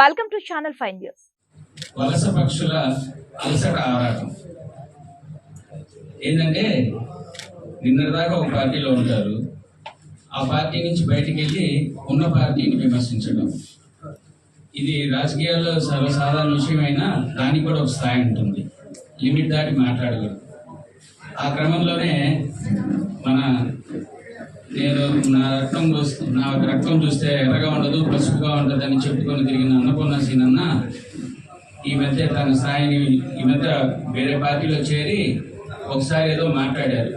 Welcome to channel five news వలస పక్షుల అలసట ఆరాటం. ఏంటంటే నిన్నటిదాకా ఒక పార్టీలో ఉంటారు. ఆ పార్టీ నుంచి బయటికి వెళ్ళి ఉన్న పార్టీని విమర్శించడం. ఇది రాజకీయాల్లో సర్వసాధారణ విషయమైనా దానికి కూడా ఒక స్థాయి ఉంటుంది. లిమిట్ దాటి మాట్లాడగలరు. ఆ క్రమంలోనే మన నేను నా రక్తం చూస్తే నా రక్తం చూస్తే ఎర్రగా ఉండదు పసుపుగా ఉండదు అని చెప్పుకొని తిరిగిన అన్నపూర్ణ సీనన్న ఈ మధ్య తన స్థాయిని ఈ మధ్య వేరే పార్టీలో చేరి ఒకసారి ఏదో మాట్లాడారు.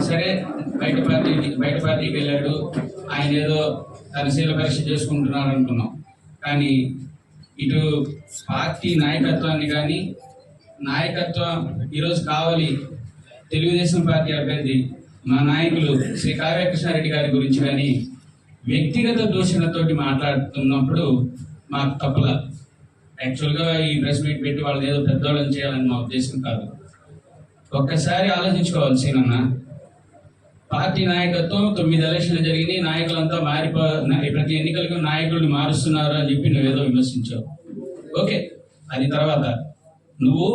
సరే బయట పార్టీ బయట పార్టీకి వెళ్ళాడు. ఆయన ఏదో తన శీల పరీక్ష చేసుకుంటున్నారు అనుకున్నాం. కానీ ఇటు పార్టీ నాయకత్వాన్ని కానీ నాయకత్వం ఈరోజు కావాలి. తెలుగుదేశం పార్టీ అభ్యర్థి మా నాయకులు శ్రీ కావ్యకృష్ణారెడ్డి గారి గురించి కానీ వ్యక్తిగత దూషణతోటి మాట్లాడుతున్నప్పుడు మాకు తప్పల యాక్చువల్గా ఈ ప్రెస్ మీట్ పెట్టి వాళ్ళని ఏదో పెద్దవాళ్ళని చేయాలని మా ఉద్దేశం కాదు. ఒక్కసారి ఆలోచించుకోవాలి సీనన్న. పార్టీ నాయకత్వం తొమ్మిది ఎలక్షన్లు జరిగినాయి నాయకులంతా మారిపో ప్రతి ఎన్నికలకు నాయకుల్ని మారుస్తున్నారు అని చెప్పి నువ్వేదో విమర్శించావు. ఓకే అది తర్వాత. నువ్వు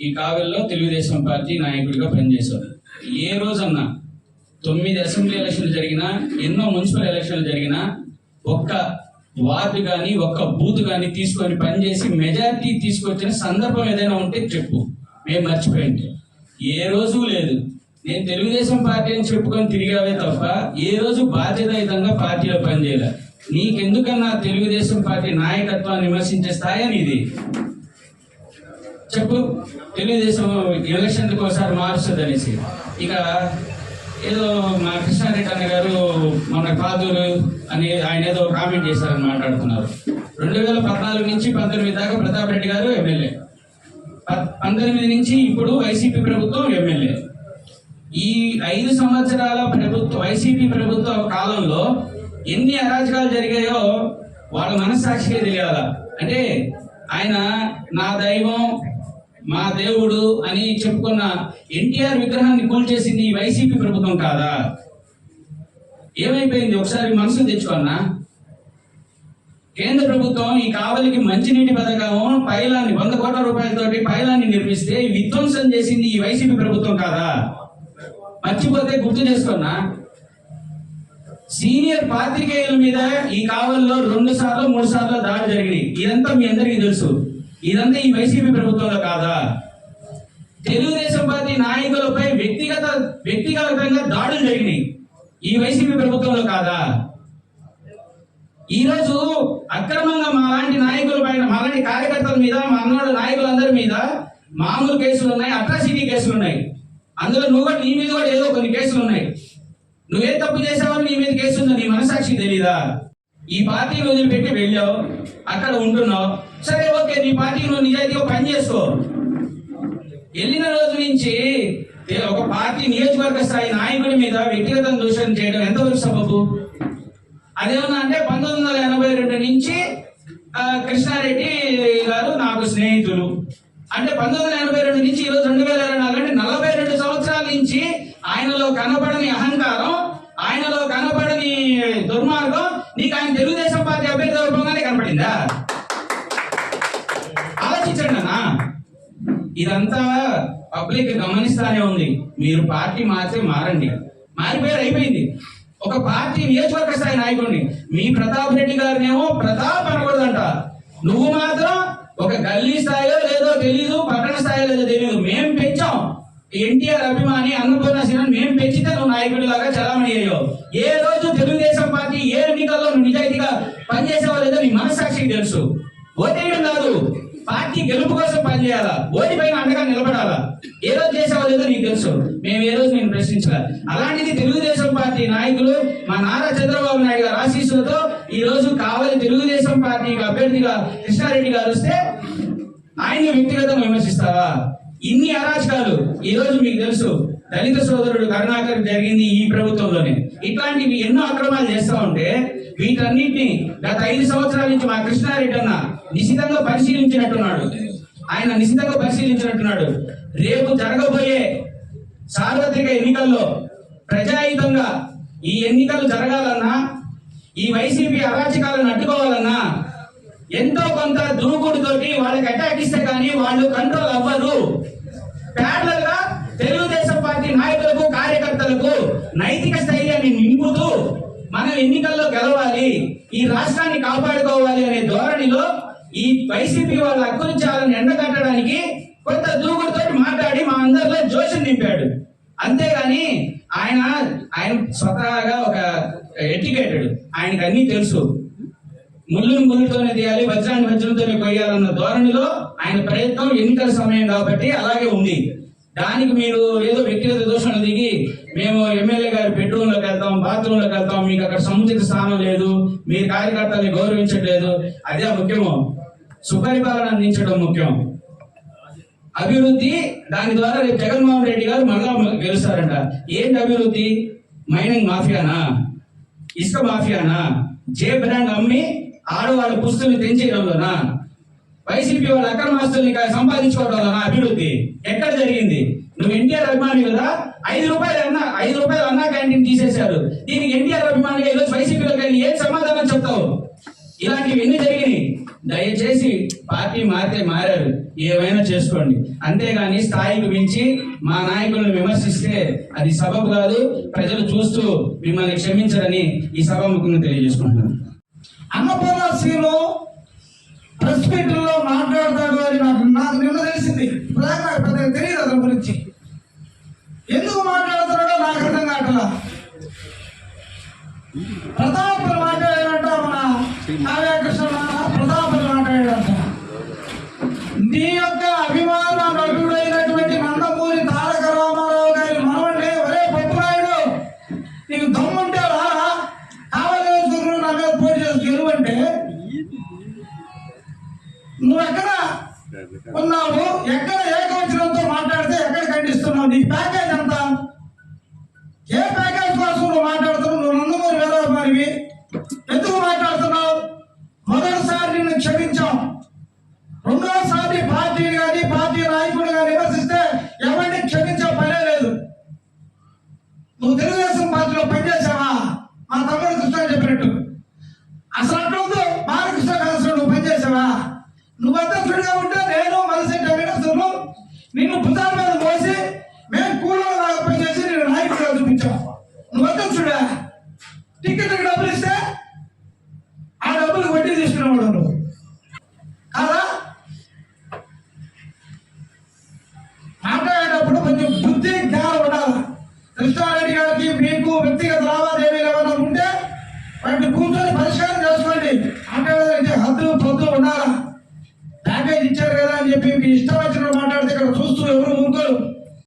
ఈ కావల్లో తెలుగుదేశం పార్టీ నాయకుడిగా పనిచేశారు. ఏ రోజన్నా తొమ్మిది అసెంబ్లీ ఎలక్షన్లు జరిగినా ఎన్నో మున్సిపల్ ఎలక్షన్లు జరిగినా ఒక్క వార్డు కానీ ఒక్క బూత్ కానీ తీసుకొని పనిచేసి మెజారిటీ తీసుకొచ్చిన సందర్భం ఏదైనా ఉంటే చెప్పు. మేము మర్చిపోయింటే ఏ రోజు లేదు. నేను తెలుగుదేశం పార్టీ అని చెప్పుకొని తిరిగావే తప్ప ఏ రోజు బాధ్యతాయుతంగా పార్టీలో పనిచేయలే. నీకెందుకన్నా తెలుగుదేశం పార్టీ నాయకత్వాన్ని విమర్శించే స్థాయి అని ఇది చెప్పు. తెలుగుదేశం ఎలక్షన్లకు ఒకసారి మారుస్తుంది అనేసి ఇక ఏదో మా కృష్ణారెడ్డి అన్న గారు మన కాదూరు అని ఆయన ఏదో కామెంట్ చేశారని మాట్లాడుతున్నారు. రెండు వేల పద్నాలుగు నుంచి పంతొమ్మిది దాకా ప్రతాప్ రెడ్డి గారు ఎమ్మెల్యే. పంతొమ్మిది నుంచి ఇప్పుడు వైసీపీ ప్రభుత్వం ఎమ్మెల్యే. ఈ ఐదు సంవత్సరాల ప్రభుత్వ వైసీపీ ప్రభుత్వ కాలంలో ఎన్ని అరాచకాలు జరిగాయో వాళ్ళ మనస్సాక్షిగా తెలియాల? అంటే ఆయన నా దైవం మా దేవుడు అని చెప్పుకున్న ఎన్టీఆర్ విగ్రహాన్ని కూల్చేసింది ఈ వైసీపీ ప్రభుత్వం కాదా? ఏమైపోయింది? ఒకసారి మనసు తెచ్చుకున్నా కేంద్ర ప్రభుత్వం ఈ కావలికి మంచినీటి పథకం పైలాన్ని వంద కోట్ల రూపాయలతోటి పైలాన్ని నిర్మిస్తే విధ్వంసం చేసింది ఈ వైసీపీ ప్రభుత్వం కాదా? మర్చిపోతే గుర్తు చేసుకున్నా. సీనియర్ పాత్రికేయుల మీద ఈ కావల్లో రెండు సార్లు మూడు సార్లు దాడి జరిగినాయి. ఇదంతా మీ అందరికీ తెలుసు. ఇదంతా ఈ వైసీపీ ప్రభుత్వంలో కాదా? తెలుగుదేశం పార్టీ నాయకులపై వ్యక్తిగత వ్యక్తిగతంగా దాడులు జరిగినాయి. ఈ వైసీపీ ప్రభుత్వంలో కాదా? ఈ రోజు అక్రమంగా మా లాంటి నాయకుల పైన మా లాంటి కార్యకర్తల మీద మా అన్నోళ్ళ నాయకులందరి మీద మామూలు కేసులు ఉన్నాయి అట్రాసిటీ కేసులు ఉన్నాయి. అందులో నువ్వు కూడా నీ మీద కూడా ఏదో కొన్ని కేసులు ఉన్నాయి. నువ్వే తప్పు చేసావని నీ మీద కేసు ఉందో నీ మనసాక్షి తెలీదా? ఈ పార్టీని వదిలిపెట్టి వెళ్ళావు అక్కడ ఉంటున్నావు. సరే ఓకే నీ పార్టీ నువ్వు నిజాయితీగా పనిచేసుకో వెళ్ళిన రోజు నుంచి ఒక పార్టీ నియోజకవర్గ స్థాయి నాయకుడి మీద వ్యక్తిగతం దూషణ చేయడం ఎంతవరకు సబబు? అదేమన్నా అంటే పంతొమ్మిది వందల ఎనభై రెండు నుంచి కృష్ణారెడ్డి గారు నాకు స్నేహితులు. అంటే పంతొమ్మిది వందల ఎనభై రెండు నుంచి ఈరోజు రెండు వేల ఇరవై నాలుగు అంటే నలభై రెండు సంవత్సరాల నుంచి ఆయనలో కనపడని అహంకారం ఆయనలో కనపడని దుర్మార్గం నీకు ఆయన తెలుగుదేశం పార్టీ అభ్యర్థి రూపంగానే కనపడిందా? ఆలోచించండి అన్న. ఇదంతా పబ్లిక్ గమనిస్తానే ఉంది. మీరు పార్టీ మారితే మారండి. మారిపోయారు అయిపోయింది. ఒక పార్టీ నియోజకవర్గ స్థాయి నాయకుడిని. మీ ప్రతాప్ రెడ్డి గారినేమో ప్రతాప్ అనకూడదంట. నువ్వు మాత్రం ఒక గల్లీ స్థాయిలో లేదో తెలీదు పట్టణ స్థాయిలో లేదో తెలియదు మేము ఎన్టీఆర్ అభిమాని అన్నపూర్ణ మేము పెంచితే నువ్వు నాయకుడి లాగా చలామణి అయ్యావు. ఏ రోజు తెలుగుదేశం పార్టీ ఏ ఎన్నికల్లో నువ్వు నిజాయితీగా పనిచేసావో లేదో నీ మనస్సాక్షికి తెలుసు. ఓటేయడం కాదు పార్టీ గెలుపు కోసం పనిచేయాలా? ఓడిపోయిన అండగా నిలబడాలా? ఏ రోజు చేసావో లేదో నీకు తెలుసు. మేము ఏ రోజు నేను ప్రశ్నించాల. అలాంటిది తెలుగుదేశం పార్టీ నాయకులు మా నారా చంద్రబాబు నాయుడు గారు ఆశీస్సులతో ఈ రోజు కావాలి తెలుగుదేశం పార్టీ అభ్యర్థిగా కృష్ణారెడ్డి గారు వస్తే ఆయన్ని వ్యక్తిగతంగా విమర్శిస్తావా? ఇన్ని అరాచకాలు ఈ రోజు మీకు తెలుసు. దళిత సోదరుడు కరుణాకర్ జరిగింది ఈ ప్రభుత్వంలోనే. ఇట్లాంటివి ఎన్నో అక్రమాలు చేస్తూ ఉంటే వీటన్నిటిని గత ఐదు సంవత్సరాల నుంచి మా కృష్ణారెడ్డి అన్న నిశితంగా పరిశీలించినట్టున్నాడు. ఆయన నిశితంగా పరిశీలించినట్టున్నాడు. రేపు జరగబోయే సార్వత్రిక ఎన్నికల్లో ప్రజాయుతంగా ఈ ఎన్నికలు జరగాలన్నా ఈ వైసీపీ అరాచకాలను అడ్డుకోవాలన్నా ఎంతో కొంత దూకుడుతోటి వాళ్ళకి అటాక్ ఇస్తే కానీ వాళ్ళు కంట్రోల్ అవ్వరు. ప్యారలల్గా తెలుగుదేశం పార్టీ నాయకులకు కార్యకర్తలకు నైతిక స్థైర్యాన్ని నింపుతూ మనం ఎన్నికల్లో గెలవాలి ఈ రాష్ట్రాన్ని కాపాడుకోవాలి అనే ధోరణిలో ఈ వైసీపీ వాళ్ళ అక్కురించాలని ఎండగట్టడానికి కొంత దూకుడుతో మాట్లాడి మా అందరిలో జోషం నింపాడు. అంతేగాని ఆయన ఆయన స్వతహాగా ఒక ఎడ్యుకేటెడ్. ఆయనకు అన్ని తెలుసు. ముళ్ళును ముళ్ళుతోనే తీయాలి వజ్రాన్ని వజ్రంతోనే కొయ్యాలన్న ధోరణిలో ఆయన ప్రయత్నం ఎన్నికల సమయం కాబట్టి అలాగే ఉంది. దానికి మీరు ఏదో వ్యక్తిగత దోషాలు దిగి మేము ఎమ్మెల్యే గారి బెడ్రూమ్లోకి వెళ్తాం బాత్రూంలోకి వెళ్తాం మీకు అక్కడ సముచిత స్థానం లేదు మీ కార్యకర్తల్ని గౌరవించట్లేదు అదే ముఖ్యము. సుపరిపాలన అందించడం ముఖ్యం. అభివృద్ధి దాని ద్వారా రేపు జగన్మోహన్ రెడ్డి గారు మళ్ళా గెలుస్తారంట. ఏంటి అభివృద్ధి? మైనింగ్ మాఫియానా? ఇసుక మాఫియానా? జే బ్రాండ్ అమ్మి ఆడవాళ్ళ పుస్తుల్ని తెంచేయడంలోనా వైసీపీ వాళ్ళ అక్రమాస్తుల్ని సంపాదించుకోవడం వలన అభివృద్ధి ఎక్కడ జరిగింది? నువ్వు ఎన్టీఆర్ అభిమాని కదా? ఐదు రూపాయలు అన్న ఐదు రూపాయలు అన్నా క్యాంటీన్ తీసేశారు. దీనికి ఎన్టీఆర్ అభిమానిగా ఈరోజు వైసీపీలో కానీ ఏం సమాధానం చెప్తావు? ఇలాంటివి ఎన్ని జరిగినాయి? దయచేసి పార్టీ మారితే మారారు. ఏమైనా చేసుకోండి. అంతేగాని స్థాయికి మించి మా నాయకులను విమర్శిస్తే అది సబబు కాదు. ప్రజలు చూస్తూ మిమ్మల్ని క్షమించరని ఈ సభ ముఖ్యంగా తెలియజేసుకుంటున్నాను. అన్నపూర్ణ శ్రీలో ప్రెస్ మీట్లో మాట్లాడతాడు అని నాకు ఉన్నావు ఎక్కడ ఏకవచనంతో మాట్లాడితే ఎక్కడ ఖండిస్తున్నావు? నీ ప్యాకేజ్ ఎంత? ఏ ప్యాకేజ్ కోసం నువ్వు మాట్లాడుతున్నావు? నువ్వు నందమూరి మరివి. ఎందుకు మాట్లాడుతున్నావు? మొదటిసారి నిన్ను క్షమించాం. రెండోసారి పార్టీ కానీ పార్టీ నాయకుడు కానీ విమర్శిస్తే ఎవరిని క్షమించే పనే లేదు. నువ్వు తెలుగుదేశం పార్టీలో పనిచేసావా? మా తమ్ముడు కృష్ణ చెప్పినట్టు. అసలు అట్లుందో బాలకృష్ణ కలిసి నువ్వు పనిచేసావా? నువ్వు అధ్యక్షుడిగా ఉంటే నిన్ను భుజాల మీద మోసి మేము కూలీలు లాగా పనిచేసి నేను నాయకుడిగా చూపించాం.